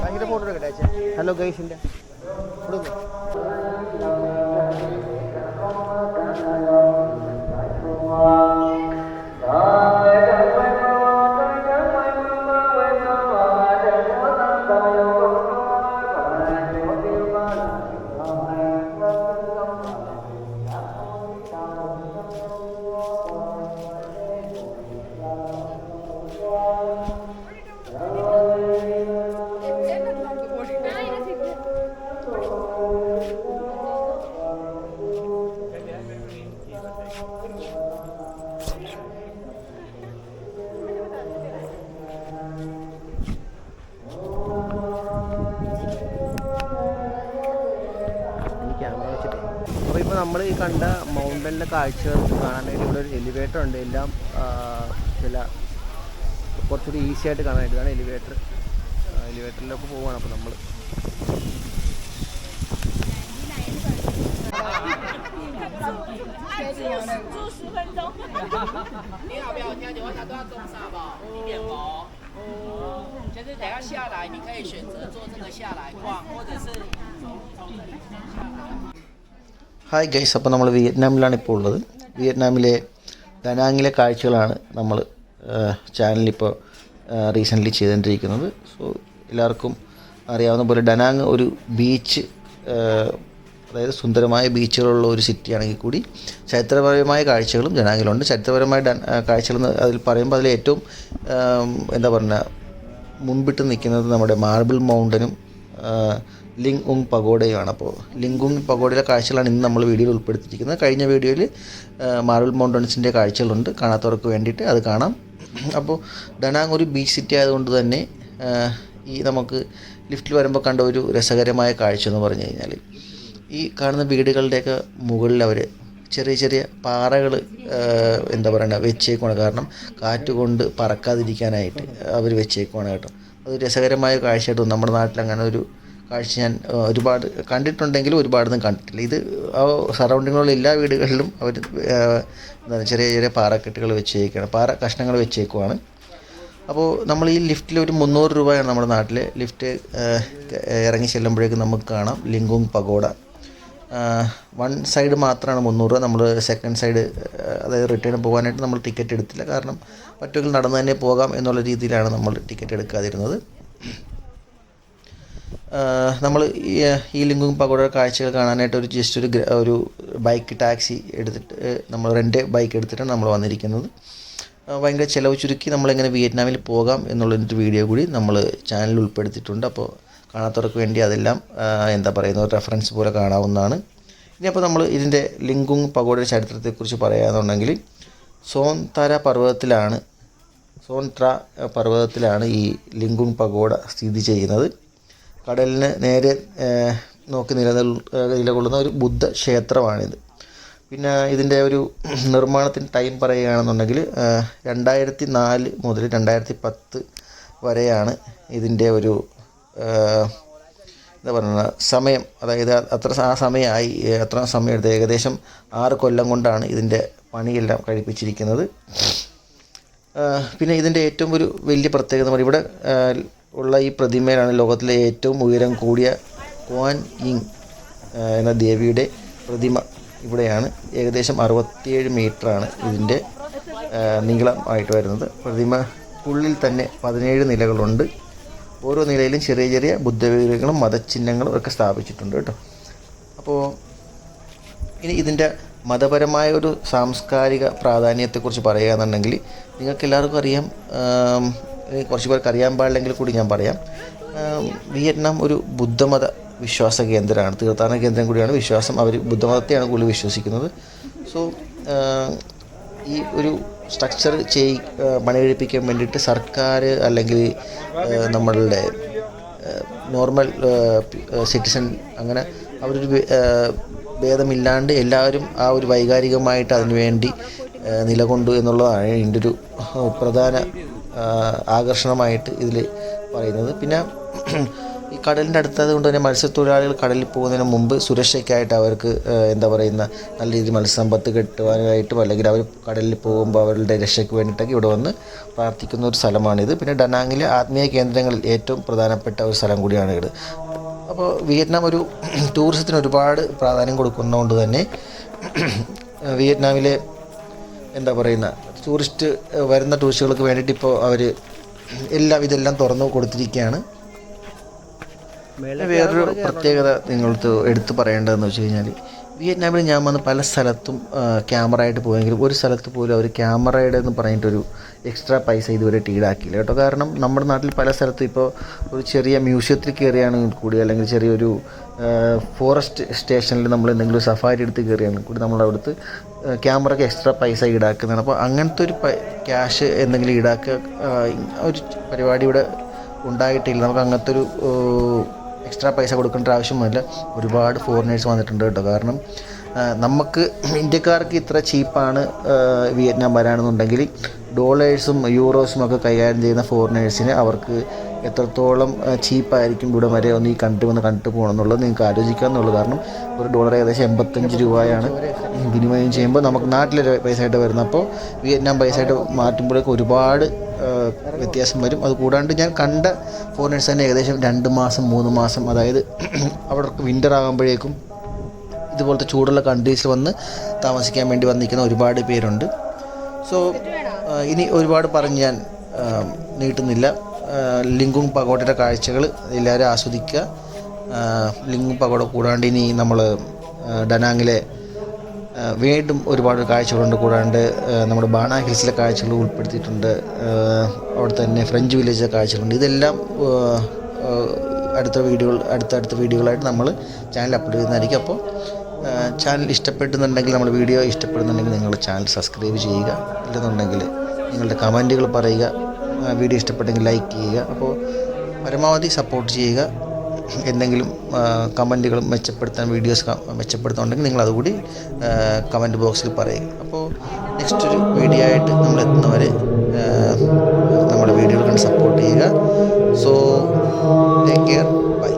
ഭയങ്കര ഫോട്ടോ എടുക്കട്ടെ ഹലോ ഗൈസിന്റെ ഈ നമ്മൾ ഈ കണ്ട മൗണ്ടനിലെ കാഴ്ചകൾ കാണാനായിട്ട് ഇവിടെ ഒരു എലിവേറ്റർ ഉണ്ട് എല്ലാം ആ, ചില കുറച്ചുകൂടി ഈസി ആയിട്ട് കാണാനായിട്ട് ഇതാണ് എലിവേറ്റർ എലിവേറ്ററിലൊക്കെ പോവുകയാണ് അപ്പോൾ നമ്മൾ 住十分钟。你要不要听电话？他都要中啥吧？一点毛。就是等下下来，你可以选择坐这个下来逛， ഹായ് ഗൈസ് അപ്പോൾ നമ്മൾ വിയറ്റ്നാമിലാണ് ഇപ്പോൾ ഉള്ളത്. വിയറ്റ്നാമിലെ ദനാങ്ങിലെ കാഴ്ചകളാണ് നമ്മൾ ചാനലിപ്പോൾ റീസെന്റ്ലി ചെയ്തുകൊണ്ടിരിക്കുന്നത് സോ എല്ലാവർക്കും അറിയാവുന്ന പോലെ ഡനാങ് ഒരു ബീച്ച് അതായത് സുന്ദരമായ ബീച്ചുകളുള്ള ഒരു സിറ്റിയാണെങ്കിൽ കൂടി ചരിത്രപരമായ കാഴ്ചകളും ജനാങ്ങിലുണ്ട്. ചരിത്രപരമായ കാഴ്ചകൾ അതിൽ പറയുമ്പോൾ അതിൽ ഏറ്റവും എന്താ പറയുക മുൻപിട്ട് നിൽക്കുന്നത് നമ്മുടെ മാർബിൾ മൗണ്ടനും ലിങ് ഉങ് പഗോഡയാണ് അപ്പോൾ ലിങ് ഉങ് പഗോഡയിലെ കാഴ്ചകളാണ് ഇന്ന് നമ്മൾ വീഡിയോയിൽ ഉൾപ്പെടുത്തിയിരിക്കുന്നത്. കഴിഞ്ഞ വീഡിയോയിൽ മാർബിൾ മൗണ്ടൻസിന്റെ കാഴ്ചകളുണ്ട്. കാണാത്തവർക്ക് വേണ്ടിയിട്ട് അത് കാണാം. അപ്പോൾ ഡനാങ് ഒരു ബീച്ച് സിറ്റി ആയതുകൊണ്ട് തന്നെ ഈ നമുക്ക് ലിഫ്റ്റിൽ വരുമ്പോൾ കണ്ട ഒരു രസകരമായ കാഴ്ച എന്ന് പറഞ്ഞു കഴിഞ്ഞാൽ ഈ കാണുന്ന വീടുകളുടെയൊക്കെ മുകളിൽ അവർ ചെറിയ ചെറിയ പാറകൾ എന്താ പറയുക വെച്ചേക്കുവാണ്. കാരണം കാറ്റ് കൊണ്ട് പറക്കാതിരിക്കാനായിട്ട് അവർ വെച്ചേക്കുവാണ് കേട്ടോ. അത് രസകരമായ കാഴ്ചയായിട്ട് നമ്മുടെ നാട്ടിൽ അങ്ങനെ ഒരു കാഴ്ച ഞാൻ ഒരുപാട് കണ്ടിട്ടുണ്ടെങ്കിലും ഒരുപാടൊന്നും കണ്ടിട്ടില്ല. ഇത് ആ സറൗണ്ടിങ്ങിലുള്ള എല്ലാ വീടുകളിലും അവർ എന്താണ് ചെറിയ ചെറിയ പാറക്കെട്ടുകൾ വെച്ചേക്കാണ് പാറ കഷ്ണങ്ങൾ വെച്ചേക്കുവാണ്. അപ്പോൾ നമ്മൾ ഈ ലിഫ്റ്റിൽ ഒരു മുന്നൂറ് രൂപയാണ് നമ്മുടെ നാട്ടിൽ ലിഫ്റ്റ് ഇറങ്ങി ചെല്ലുമ്പോഴേക്കും നമുക്ക് കാണാം. ലിംഗുങ് പഗോഡ. വൺ സൈഡ് മാത്രമാണ് മുന്നൂറ് നമ്മൾ സെക്കൻഡ് സൈഡ് അതായത് റിട്ടേൺ പോകാനായിട്ട് നമ്മൾ ടിക്കറ്റ് എടുത്തില്ല. കാരണം പറ്റുമെങ്കിൽ നടന്നു തന്നെ പോകാം എന്നുള്ള രീതിയിലാണ് നമ്മൾ ടിക്കറ്റ് എടുക്കാതിരുന്നത്. നമ്മൾ ഈ ലിങ്കും പകോട കാഴ്ചകൾ കാണാനായിട്ട് ഒരു ജസ്റ്റ് ഒരു ഒരു ബൈക്ക് ടാക്സി എടുത്തിട്ട് നമ്മൾ റെന്റ് ബൈക്ക് എടുത്തിട്ടാണ് നമ്മൾ വന്നിരിക്കുന്നത്. ഭയങ്കര ചിലവ് ചുരുക്കി നമ്മളെങ്ങനെ വിയറ്റ്നാമിൽ പോകാം എന്നുള്ളൊരു വീഡിയോ കൂടി നമ്മൾ ചാനലിൽ ഉൾപ്പെടുത്തിയിട്ടുണ്ട്. അപ്പോൾ കാണാത്തവർക്ക് വേണ്ടി അതെല്ലാം എന്താ പറയുന്നത് റെഫറൻസ് പോലെ കാണാവുന്നതാണ്. ഇനി അപ്പോൾ നമ്മൾ ഇതിന്റെ ലിംഗുങ് പഗോഡയുടെ ചരിത്രത്തെക്കുറിച്ച് പറയുകയാണെന്നുണ്ടെങ്കിൽ സോൻതര പർവതത്തിലാണ് സോൻത്ര പർവതത്തിലാണ് ഈ ലിംഗുങ് പഗോഡ സ്ഥിതി ചെയ്യുന്നത്. കടലിന് നേരെ നോക്കി നിലനിൽ നിലകൊള്ളുന്ന ഒരു ബുദ്ധ ക്ഷേത്രമാണിത്. പിന്നെ ഇതിന്റെ ഒരു നിർമ്മാണത്തിന് ടൈം പറയുകയാണെന്നുണ്ടെങ്കിൽ രണ്ടായിരത്തി നാല് മുതൽ രണ്ടായിരത്തി പത്ത് വരെയാണ് ഇതിന്റെ ഒരു എന്താ പറയുക സമയം. അതായത് അത്ര ആ സമയമായി അത്ര സമയം എടുത്ത് ഏകദേശം ആറ് കൊല്ലം കൊണ്ടാണ് ഇതിന്റെ പണിയെല്ലാം കഴിപ്പിച്ചിരിക്കുന്നത്. പിന്നെ ഇതിന്റെ ഏറ്റവും ഒരു വലിയ പ്രത്യേകത ഇവിടെ ഉള്ള ഈ പ്രതിമയാണ് ലോകത്തിലെ ഏറ്റവും ഉയരം കൂടിയ ക്വാൻ ഇങ് എന്ന ദേവിയുടെ പ്രതിമ ഇവിടെയാണ്. ഏകദേശം അറുപത്തിയേഴ് മീറ്ററാണ് ഇതിന്റെ നീളം ആയിട്ട് വരുന്നത്. പ്രതിമക്കുള്ളിൽ തന്നെ പതിനേഴ് നിലകളുണ്ട്. ഓരോ നിലയിലും ചെറിയ ചെറിയ ബുദ്ധവിഗ്രഹങ്ങളും മതചിഹ്നങ്ങളും ഒക്കെ സ്ഥാപിച്ചിട്ടുണ്ട് കേട്ടോ. അപ്പോൾ ഇനി ഇതിന്റെ മതപരമായ ഒരു സാംസ്കാരിക പ്രാധാന്യത്തെക്കുറിച്ച് പറയുകയാണെന്നുണ്ടെങ്കിൽ നിങ്ങൾക്ക് എല്ലാവർക്കും അറിയാം കുറച്ച് പേർക്ക് അറിയാൻ പാടില്ലെങ്കിൽ കൂടി ഞാൻ പറയാം. വിയറ്റ്നാം ഒരു ബുദ്ധമത വിശ്വാസ കേന്ദ്രമാണ്. തീർത്ഥാടന കേന്ദ്രം കൂടിയാണ് വിശ്വാസം. അവർ ബുദ്ധമതത്തെയാണ് കൂടുതൽ വിശ്വസിക്കുന്നത്. സോ ഈ ഒരു സ്ട്രക്ചർ ചെയ് പണി കഴിപ്പിക്കാൻ വേണ്ടിയിട്ട് സർക്കാർ അല്ലെങ്കിൽ നമ്മളുടെ നോർമൽ സിറ്റിസൺ അങ്ങനെ അവരൊരു ഭേദമില്ലാണ്ട് എല്ലാവരും ആ ഒരു വൈകാരികമായിട്ട് അതിനുവേണ്ടി നിലകൊണ്ടു എന്നുള്ളതാണ് ഇതിന്റെ ഒരു പ്രധാന ആകർഷണമായിട്ട് ഇതിൽ പറയുന്നത്. പിന്നെ ഈ കടലിന്റെ അടുത്തത് കൊണ്ട് തന്നെ മത്സ്യത്തൊഴിലാളികൾ കടലിൽ പോകുന്നതിന് മുമ്പ് സുരക്ഷയ്ക്കായിട്ട് അവർക്ക് എന്താ പറയുന്ന നല്ല രീതിയിൽ മത്സ്യസമ്പത്ത് കിട്ടുവാനായിട്ടും അല്ലെങ്കിൽ അവർ കടലിൽ പോകുമ്പോൾ അവരുടെ രക്ഷയ്ക്ക് വേണ്ടിയിട്ടൊക്കെ ഇവിടെ വന്ന് പ്രാർത്ഥിക്കുന്ന ഒരു സ്ഥലമാണിത്. പിന്നെ ഡനാങ്ങിലെ ആത്മീയ കേന്ദ്രങ്ങളിൽ ഏറ്റവും പ്രധാനപ്പെട്ട ഒരു സ്ഥലം കൂടിയാണ് ഇത്. അപ്പോൾ വിയറ്റ്നാം ഒരു ടൂറിസത്തിന് ഒരുപാട് പ്രാധാന്യം കൊടുക്കുന്നതുകൊണ്ട് തന്നെ വിയറ്റ്നാമിലെ എന്താ പറയുന്ന ടൂറിസ്റ്റ് വരുന്ന ടൂറിസ്റ്റുകൾക്ക് വേണ്ടിയിട്ട് ഇപ്പോൾ അവർ എല്ലാം ഇതെല്ലാം തുറന്നു കൊടുത്തിരിക്കുകയാണ്. വേറൊരു പ്രത്യേകത നിങ്ങൾക്ക് എടുത്തു പറയേണ്ടതെന്ന് വെച്ച് കഴിഞ്ഞാൽ വിയറ്റ്നാമിൽ ഞാൻ വന്ന് പല സ്ഥലത്തും ക്യാമറ ആയിട്ട് പോയെങ്കിലും ഒരു സ്ഥലത്ത് പോലും അവർ ക്യാമറയുടെ എന്ന് പറഞ്ഞിട്ടൊരു എക്സ്ട്രാ പൈസ ഇതുവരെ ഈടാക്കിയില്ല കേട്ടോ. കാരണം നമ്മുടെ നാട്ടിൽ പല സ്ഥലത്തും ഇപ്പോൾ ഒരു ചെറിയ മ്യൂസിയത്തിൽ കയറിയാണെങ്കിൽ കൂടി അല്ലെങ്കിൽ ചെറിയൊരു ഫോറസ്റ്റ് സ്റ്റേഷനിൽ നമ്മൾ എന്തെങ്കിലും സഫാരി എടുത്ത് കയറിയാണെങ്കിൽ കൂടി നമ്മൾ അവിടുത്തെ ക്യാമറയ്ക്ക് എക്സ്ട്രാ പൈസ ഈടാക്കുന്നതാണ്. അപ്പോൾ അങ്ങനത്തെ ഒരു ക്യാഷ് എന്തെങ്കിലും ഈടാക്കുക ഒരു പരിപാടി ഇവിടെ ഉണ്ടായിട്ടില്ല. നമുക്ക് അങ്ങനത്തെ ഒരു എക്സ്ട്രാ പൈസ കൊടുക്കേണ്ട ആവശ്യമൊന്നുമില്ല. ഒരുപാട് ഫോറിനേഴ്സ് വന്നിട്ടുണ്ട് കേട്ടോ. കാരണം നമുക്ക് ഇന്ത്യക്കാർക്ക് ഇത്ര ചീപ്പാണ് വിയറ്റ്നാം വരാണെന്നുണ്ടെങ്കിൽ ഡോളേഴ്സും യൂറോസും ഒക്കെ കൈകാര്യം ചെയ്യുന്ന ഫോറിനേഴ്സിന് അവർക്ക് എത്രത്തോളം ചീപ്പായിരിക്കും ഇവിടെ വരെ ഒന്ന് ഈ കണ്ടു വന്ന് കണ്ടിട്ട് പോകണം എന്നുള്ളത് നിങ്ങൾക്ക് എന്നുള്ളത്. കാരണം ഒരു ഡോളർ ഏകദേശം എൺപത്തഞ്ച് രൂപയാണ്. വിനിമയം ചെയ്യുമ്പോൾ നമുക്ക് നാട്ടിലെ വരുന്നത് അപ്പോൾ വിയറ്റ്നാം പൈസ ആയിട്ട് മാറ്റുമ്പോഴേക്കും ഒരുപാട് വ്യത്യാസം വരും. അത് കൂടാണ്ട് ഞാൻ കണ്ട ഫോറിനേഴ്സ് തന്നെ ഏകദേശം രണ്ട് മാസം മൂന്ന് മാസം അതായത് അവർക്ക് വിന്റർ ആകുമ്പോഴേക്കും ഇതുപോലത്തെ ചൂടുള്ള കൺട്രീസിൽ വന്ന് താമസിക്കാൻ വേണ്ടി വന്നിരിക്കുന്ന ഒരുപാട് പേരുണ്ട്. സോ ഇനി ഒരുപാട് പറഞ്ഞ് ഞാൻ നീട്ടുന്നില്ല. ലിംഗുങ് പഗോഡയുടെ കാഴ്ചകൾ എല്ലാവരും ആസ്വദിക്കുക. ലിംഗുങ് പഗോഡ കൂടാണ്ട് ഇനി നമ്മൾ ഡനാങ്ങിലെ വീണ്ടും ഒരുപാട് കാഴ്ചകളുണ്ട് കൂടാണ്ട് നമ്മുടെ ബാണ ഹിൽസിലെ കാഴ്ചകൾ ഉൾപ്പെടുത്തിയിട്ടുണ്ട്. അവിടെ തന്നെ ഫ്രഞ്ച് വില്ലേജിലെ കാഴ്ചകളുണ്ട്. ഇതെല്ലാം അടുത്ത വീഡിയോകൾ അടുത്തടുത്ത വീഡിയോകളായിട്ട് നമ്മൾ ചാനൽ അപ്ലോഡ് ചെയ്യുന്നതായിരിക്കും. അപ്പോൾ ചാനൽ ഇഷ്ടപ്പെടുന്നുണ്ടെങ്കിൽ നമ്മൾ വീഡിയോ ഇഷ്ടപ്പെടുന്നുണ്ടെങ്കിൽ നിങ്ങൾ ചാനൽ സബ്സ്ക്രൈബ് ചെയ്യുക. ഇല്ലെന്നുണ്ടെങ്കിൽ നിങ്ങളുടെ കമന്റുകൾ പറയുക. വീഡിയോ ഇഷ്ടപ്പെട്ടെങ്കിൽ ലൈക്ക് ചെയ്യുക. അപ്പോൾ പരമാവധി സപ്പോർട്ട് ചെയ്യുക. എന്തെങ്കിലും കമന്റുകൾ മെച്ചപ്പെടുത്താൻ വീഡിയോസ് മെച്ചപ്പെടുത്തുന്നുണ്ടെങ്കിൽ നിങ്ങൾ അതുകൂടി കമന്റ് ബോക്സിൽ പറയുക. അപ്പോൾ നെക്സ്റ്റ് ഒരു വീഡിയോ ആയിട്ട് നമ്മൾ എത്തുന്നവരെ നമ്മുടെ വീഡിയോകൾ കണ്ട് സപ്പോർട്ട് ചെയ്യുക. So take care bye